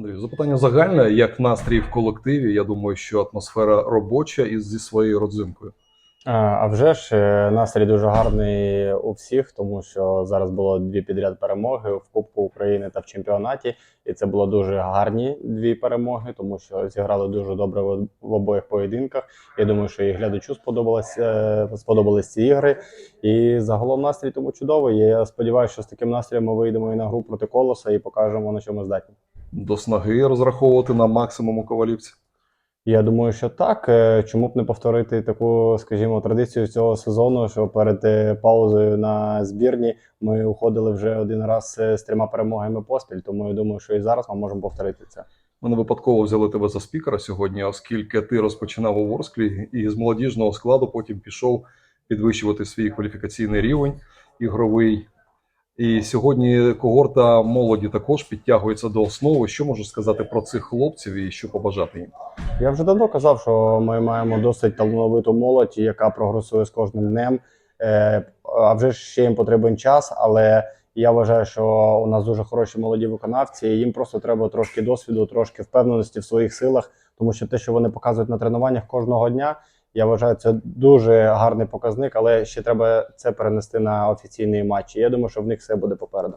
Андрій, запитання загальне, як настрій в колективі. Я думаю, що атмосфера робоча і зі своєю родзинкою. А, А вже ж е, настрій дуже гарний у всіх, тому що зараз було дві підряд перемоги в Кубку України та в чемпіонаті, і це було дуже гарні дві перемоги, тому що зіграли дуже добре в обох поєдинках. Я думаю, що і глядачу е, сподобались ці ігри. І загалом настрій тому чудовий. Я сподіваюся, що з таким настроєм ми вийдемо і на гру проти колоса і покажемо на чому здатні. До снаги розраховувати на максимум у ковалівці. Я думаю, що так. Е, Чому б не повторити таку, скажімо, традицію цього сезону, що перед е, паузою на збірні ми уходили вже один раз е, з трьома перемогами поспіль. Тому я думаю, що і зараз ми можемо повторити це. Ми не випадково взяли тебе за спікера сьогодні, оскільки ти розпочинав у Ворсклі і з молодіжного складу потім пішов підвищувати свій кваліфікаційний рівень ігровий. І сьогодні когорта молоді також підтягується до основи. Що можеш сказати про цих хлопців і що побажати їм? Я вже давно казав, що ми маємо досить талановиту молодь, яка прогресує з кожним днем. Е, А вже ще їм потрібен час, але я вважаю, що у нас дуже хороші молоді виконавці. і Їм просто треба трошки досвіду, трошки впевненості в своїх силах, тому що те, що вони показують на тренуваннях кожного дня, я вважаю, це дуже гарний показник, але ще треба це перенести на офіційні матчі. Я думаю, що в них все буде попереду.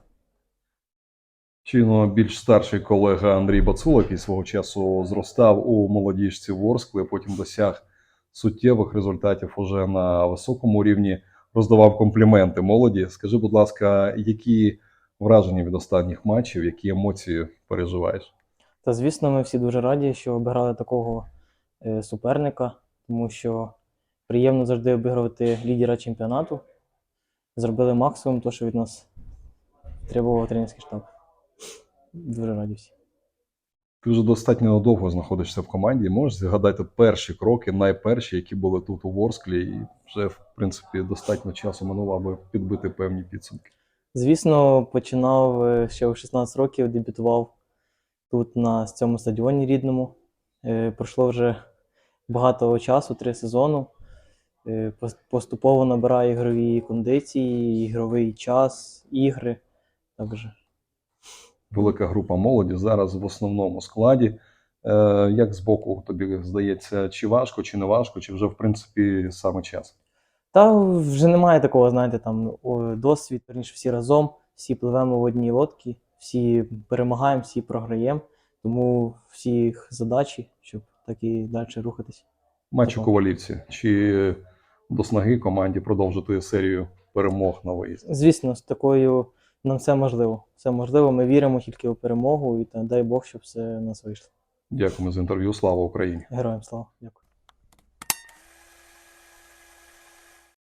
Чинно більш старший колега Андрій Бацула, який свого часу зростав у молодіжці Ворскли, потім досяг суттєвих результатів уже на високому рівні, роздавав компліменти молоді. Скажи, будь ласка, які враження від останніх матчів, які емоції переживаєш? Та звісно, ми всі дуже раді, що обіграли такого е, суперника, тому що приємно завжди обігрувати лідера чемпіонату. Зробили максимум, то, що від нас требував тренерський штаб. Дуже раді всі. Ти вже достатньо довго знаходишся в команді. Можеш згадати перші кроки, найперші, які були тут у Ворсклі, і вже в принципі достатньо часу минуло, аби підбити певні підсумки. Звісно, починав е, ще у 16 років, дебютував тут на цьому стадіоні рідному. Е, Пройшло вже багато часу, три сезону. Е, Поступово набираю ігрові кондиції, ігровий час, ігри. Також. Велика група молоді зараз в основному складі. Е, як збоку тобі здається, чи важко, чи не важко, чи вже в принципі саме час? Та вже немає такого, знаєте, там досвід, верніше всі разом, всі пливемо в одній лодці, всі перемагаємо, всі програємо. Тому всіх задачі, щоб так і далі рухатись. Матч у Ковалівці. Чи до снаги команді продовжити серію перемог на виїзд? Звісно, з такою нам все можливо. Все можливо. Ми віримо тільки у перемогу, і та дай Бог, щоб все у нас вийшло. Дякуємо за інтерв'ю. Слава Україні! Героям слава! Дякую.